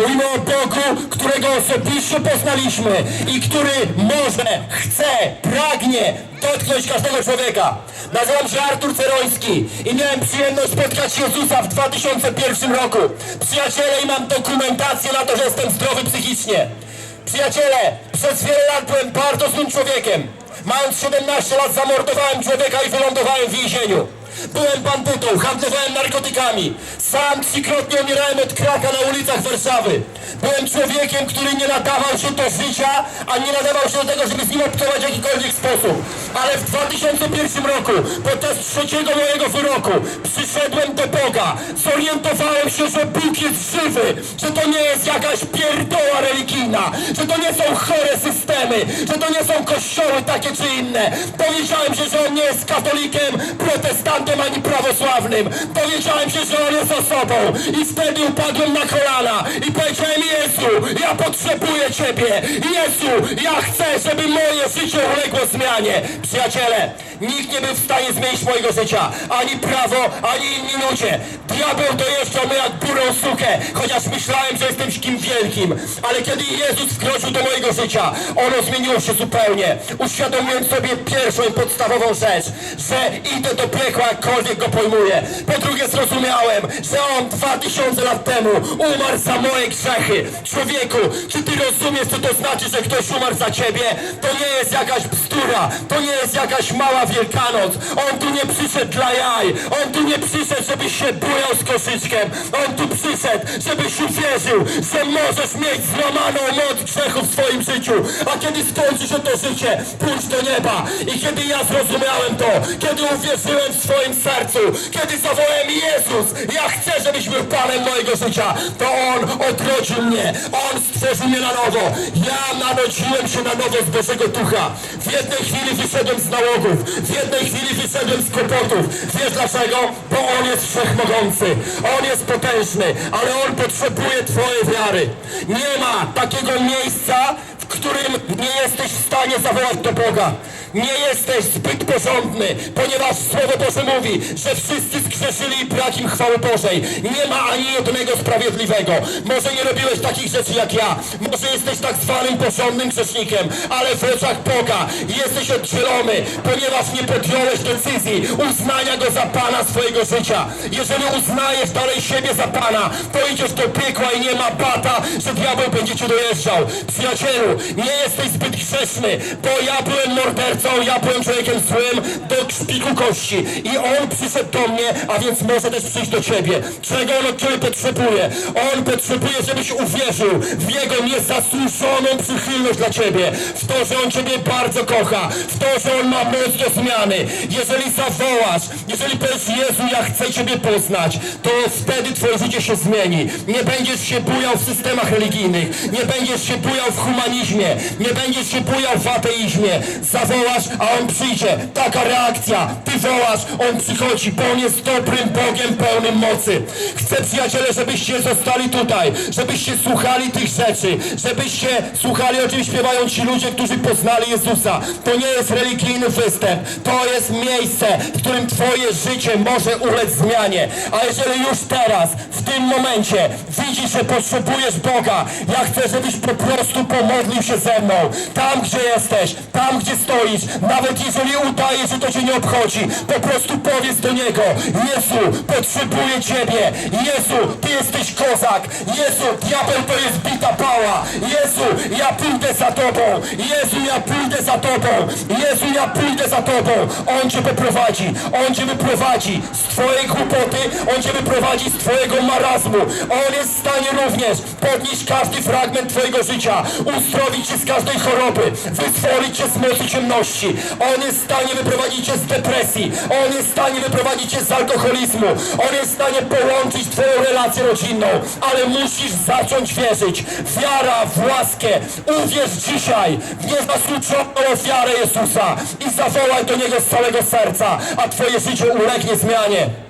Mówimy o Bogu, którego osobiście poznaliśmy i który może, chce, pragnie dotknąć każdego człowieka. Nazywam się Artur Ceroński i miałem przyjemność spotkać Jezusa w 2001 roku. Przyjaciele, i mam dokumentację na to, że jestem zdrowy psychicznie. Przyjaciele, przez wiele lat byłem bardzo złym człowiekiem. Mając 17 lat zamordowałem człowieka i wylądowałem w więzieniu. Byłem bandytą, handlowałem narkotykami. Sam trzykrotnie umierałem od kraka na ulicach Warszawy. Byłem człowiekiem, który nie nadawał się do życia, a nie nadawał się do tego, żeby z nim obcować w jakikolwiek sposób. Ale w 2001 roku, podczas trzeciego mojego wyroku, przyszedłem do Boga. Zorientowałem się, że Bóg jest żywy, że to nie jest jakaś pierdoła religijna, że to nie są chore systemy, że to nie są kościoły takie czy inne. Dowiedziałem się, że On nie jest katolikiem, protestantem ani prawosławnym. Dowiedziałem się, że On jest osobą i wtedy upadłem na kolana i powiedziałem Jezu, ja potrzebuję Ciebie. Jezu, ja chcę, żeby moje życie uległo zmianie. Przyjaciele, nikt nie był w stanie zmienić mojego życia. Ani prawo, ani inni ludzie. Diabeł dojeżdżał mnie jak burą sukę, chociaż myślałem, że jestem kim wielkim. Ale kiedy Jezus wkroczył do mojego życia, ono zmieniło się zupełnie. Uświadomiłem sobie pierwszą i podstawową rzecz, że idę do piekła, jakkolwiek go pojmuję. Po drugie zrozumiałem, że On dwa tysiące lat temu umarł za moje grzechy. Człowieku, czy ty rozumiesz, co to znaczy, że ktoś umarł za ciebie? To nie jest jakaś bzdura, to nie jest jakaś mała Wielkanoc. On tu nie przyszedł dla jaj, On tu nie przyszedł, żebyś się bujał z koszyczkiem. On tu przyszedł, żebyś uwierzył, że możesz mieć złamaną moc grzechu w swoim życiu. A kiedy skończy się to życie, pójdź do nieba. I kiedy ja zrozumiałem to, kiedy uwierzyłem w swoim sercu, kiedy zawołałem Jezus, ja chcę, żebyś był Panem mojego życia, to On odrodził mnie. On stworzył mnie na nowo. Ja narodziłem się na nowo z Bożego Ducha. W jednej chwili wyszedłem z nałogów, w jednej chwili wyszedłem z kłopotów. Wiesz dlaczego? Bo On jest wszechmogący. On jest potężny, ale On potrzebuje Twojej wiary. Nie ma takiego miejsca, w którym nie jesteś w stanie zawołać do Boga. Nie jesteś zbyt porządny, ponieważ Słowo Boże mówi, że wszyscy zgrzeszyli i brak im chwały Bożej. Nie ma ani jednego sprawiedliwego. Może nie robiłeś takich rzeczy jak ja. Może jesteś tak zwanym porządnym grzesznikiem, ale w oczach Boga jesteś oddzielony, ponieważ nie podjąłeś decyzji uznania Go za Pana swojego życia. Jeżeli uznajesz dalej siebie za Pana, to idziesz do piekła i nie ma bata, że diabeł będzie cię dojeżdżał. Przyjacielu, nie jesteś zbyt grzeszny, bo ja byłem mordercą, ja byłem człowiekiem złym do szpiku kości. I on przyszedł do mnie, a więc może też przyjść do ciebie. Czego on od ciebie potrzebuje? On potrzebuje, żebyś uwierzył w jego niezasłużoną przychylność dla ciebie. W to, że on ciebie bardzo kocha. W to, że on ma moc do zmiany. Jeżeli zawołasz, jeżeli powiesz Jezu, ja chcę ciebie poznać, to wtedy twoje życie się zmieni. Nie będziesz się bujał w systemach religijnych. Nie będziesz się bujał w humanizmie. Nie będziesz się bujał w ateizmie. Zawołasz, a on przyjdzie. Taka reakcja. Ty wołasz, on przychodzi, bo on jest dobrym Bogiem pełnym mocy. Chcę, przyjaciele, żebyście zostali tutaj, żebyście słuchali tych rzeczy, żebyście słuchali, o czym śpiewają ci ludzie, którzy poznali Jezusa. To nie jest religijny występ, to jest miejsce, w którym twoje życie może ulec zmianie. A jeżeli już teraz, w tym momencie widzisz, że potrzebujesz Boga, ja chcę, żebyś po prostu pomodlił się ze mną. Tam, gdzie jesteś, tam, gdzie stoisz, nawet jeżeli udaje, że to cię nie obchodzi, po prostu powiedz do Niego, Jezu, potrzebuję Ciebie, Jezu, Ty jesteś kozak, Jezu, diabeł to jest bita pała, Jezu, ja pójdę za Tobą, Jezu, ja pójdę za Tobą, Jezu, ja pójdę za Tobą, On Cię poprowadzi, On Cię wyprowadzi z Twojej głupoty, On Cię wyprowadzi z Twojego marazmu, On jest w stanie również podnieść każdy fragment Twojego życia, uzdrowić Cię z każdej choroby, wyzwolić Cię z mocy ciemności, On jest w stanie wyprowadzić Cię z depresji, On jest w stanie wyprowadzić Cię z alkoholizmu, On jest w stanie połączyć Twoją relację rodzinną, ale musisz zacząć wierzyć. Wiara w Uwierz dzisiaj w niezasłużoną ofiarę Jezusa i zawołaj do Niego z całego serca, a Twoje życie ulegnie zmianie.